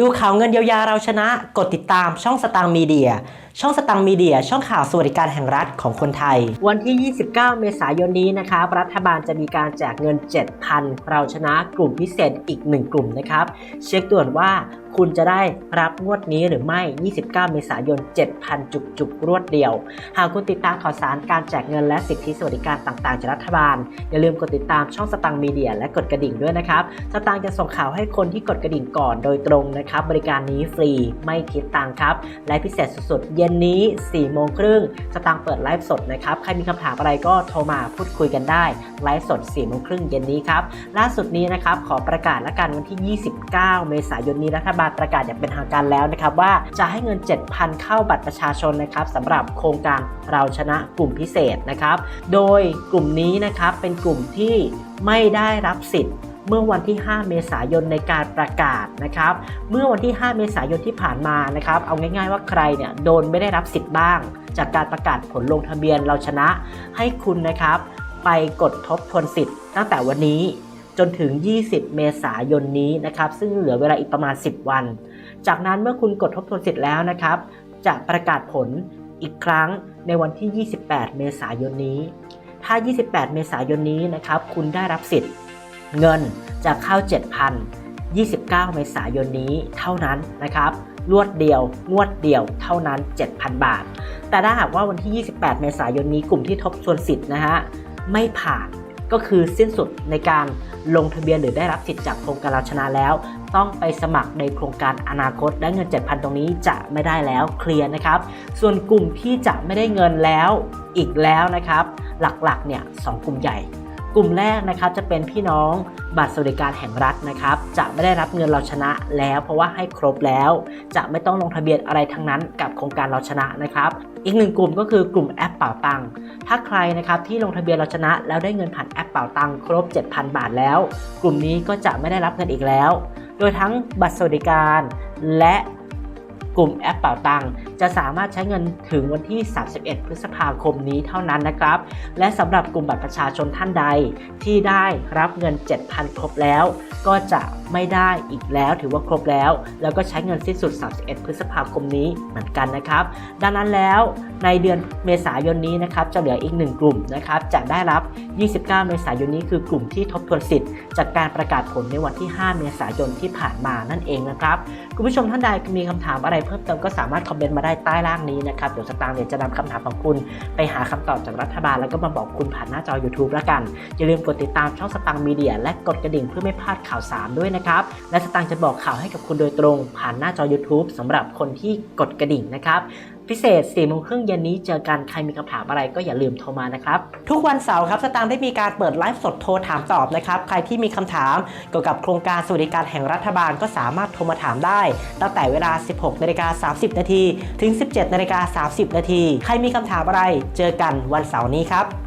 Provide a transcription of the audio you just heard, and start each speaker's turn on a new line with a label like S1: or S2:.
S1: ดูข่าวเงินเยียวยาเราชนะ กดติดตามช่องสตางค์มีเดีย ช่องสตางค์มีเดีย ช่องข่าวสวัสดิการแห่งรัฐของคนไทย วันที่ 29 เมษายนนี้นะครับ รัฐบาลจะมีการแจกเงิน 7,000 เราชนะกลุ่มพิเศษอีก 1 กลุ่มนะครับ เช็คด่วนว่าคุณจะได้รับงวดนี้หรือไม่ 29 เมษายน 7,000 จุกจุกรวดเดียว หากคุณติดตามข่าวสารการแจกเงินและสิทธิสวัสดิการต่างๆจากรัฐบาล อย่าลืมกดติดตามช่องสตังค์มีเดียและกดกระดิ่งด้วยนะครับ สตังค์จะส่งข่าวให้คนที่กดกระดิ่งก่อนโดยตรงนะครับ บริการนี้ฟรีไม่คิดตังค์ครับ และพิเศษสุดๆ เย็นนี้4โมงครึ่งสตังค์เปิดไลฟ์สดนะครับ ใครมีคำถามอะไรก็โทรมาพูดคุยกันได้ไลฟ์สด4โมงครึ่งเย็นนี้ครับ ล่าสุดนี้นะครับ ขอประกาศและกันวันที่ 29 เมษายนนี้รัฐบาลประกาศอย่างเป็นทางการแล้วนะครับ ว่าจะให้เงิน 7,000 เข้าบัตรประชาชนนะครับสำหรับโครงการเราชนะกลุ่มพิเศษนะครับ โดยกลุ่มนี้นะครับเป็นกลุ่มที่ไม่ได้รับสิทธิ์ เมื่อวันที่ 5 เมษายนในการประกาศนะครับ เมื่อวันที่ 5 เมษายนที่ผ่านมานะครับ เอาง่าย ๆ ว่าใครเนี่ยโดนไม่ได้รับสิทธิ์บ้าง จากการประกาศผลลงทะเบียนเราชนะ ให้คุณนะครับ ไปกดทบทวนสิทธิ์ตั้งแต่วันนี้จนถึง 20 เมษายนนี้นะครับ ซึ่งเหลือเวลาอีกประมาณ 10 วัน จากนั้นเมื่อคุณกดทบทวนสิทธิ์แล้วนะครับ จะประกาศผลอีกครั้งในวันที่ 28 เมษายนนี้ ถ้า 28 เมษายนนี้นะครับ คุณได้รับสิทธิ์ เงินจะเข้า7,000 29 เมษายนนี้เท่านั้นนะครับรวดเดียวงวดเดียวเท่านั้น 7,000 บาท แต่ถ้าหากว่าวันที่ 28 เมษายนนี้กลุ่มที่ทบทวนสิทธิ์นะฮะไม่ผ่านก็คือสิ้นสุดในการลงทะเบียนหรือได้รับสิทธิ์จากโครงการเราชนะแล้ว ต้องไปสมัครในโครงการอนาคตและเงิน 7,000 ตรงนี้จะไม่ได้แล้วเคลียร์นะครับ ส่วนกลุ่มที่จะไม่ได้เงินแล้วอีกแล้วนะครับ หลักๆเนี่ยสองกลุ่มใหญ่ กลุ่มแรกนะครับจะเป็นพี่น้องบัตรสวัสดิการแห่งรัฐนะครับ จะไม่ได้รับเงินเราชนะแล้วเพราะว่าให้ครบแล้ว จะไม่ต้องลงทะเบียนอะไรทั้งนั้นกับโครงการเราชนะนะครับ อีกหนึ่งกลุ่มก็คือกลุ่มแอปเป่าตังค์ถ้าใครนะครับที่ลงทะเบียนเราชนะ แล้วได้เงินผ่านแอปเป่าตังค์ครบ 7,000 บาทแล้ว กลุ่มนี้ก็จะไม่ได้รับเงินอีกแล้ว โดยทั้งบัตรสวัสดิการและกลุ่มแอปเป่าตัง จะสามารถใช้เงินถึงวันที่ 31 พฤษภาคมนี้เท่านั้นนะครับ และสำหรับกลุ่มบัตรประชาชนท่านใด ที่ได้รับเงิน 7,000 ครบแล้ว ก็จะไม่ได้อีกแล้วถือว่าครบแล้ว แล้วก็ใช้เงินสิ้นสุด 31 พฤษภาคมนี้เหมือนกันนะครับ ดังนั้นแล้วในเดือนเมษายนนี้นะครับจะเหลืออีกหนึ่งกลุ่มนะครับจะได้รับ 29 เมษายนนี้คือกลุ่มที่ทบทวนสิทธิ์จากการประกาศผลในวันที่ 5 เมษายนที่ผ่านมานั่นเองนะครับคุณผู้ชมท่านใดมีคำถามอะไรเพิ่มเติมก็สามารถคอมเมนต์มาได้ใต้ล่างนี้นะครับ เดี๋ยวสตางค์เนี่ยจะนำคำถามของคุณไปหาคำตอบจากรัฐบาล แล้วก็มาบอกคุณผ่านหน้าจอ YouTube แล้วกัน อย่าลืมกดติดตามช่องสตางค์มีเดีย และกดกระดิ่งเพื่อไม่พลาดข่าวสารด้วยนะครับ และสตางค์จะบอกข่าวให้กับคุณโดยตรง ผ่านหน้าจอ YouTube สำหรับคนที่กดกระดิ่งนะครับพิเศษ4โมงครึ่งเย็นนี้เจอกันใครมีคำถามอะไรก็อย่าลืมโทรมานะครับ ทุกวันเสาร์ครับสตางค์ได้มีการเปิดไลฟ์สดโทรถามตอบนะครับ ใครที่มีคำถามเกี่ยวกับโครงการสวัสดิการแห่งรัฐบาลก็สามารถโทรมาถามได้ ตั้งแต่เวลา 16นาฬิกา30นาทีถึง 17นาฬิกา30นาทีใครมีคำถามอะไรเจอกันวันเสาร์นี้ครับ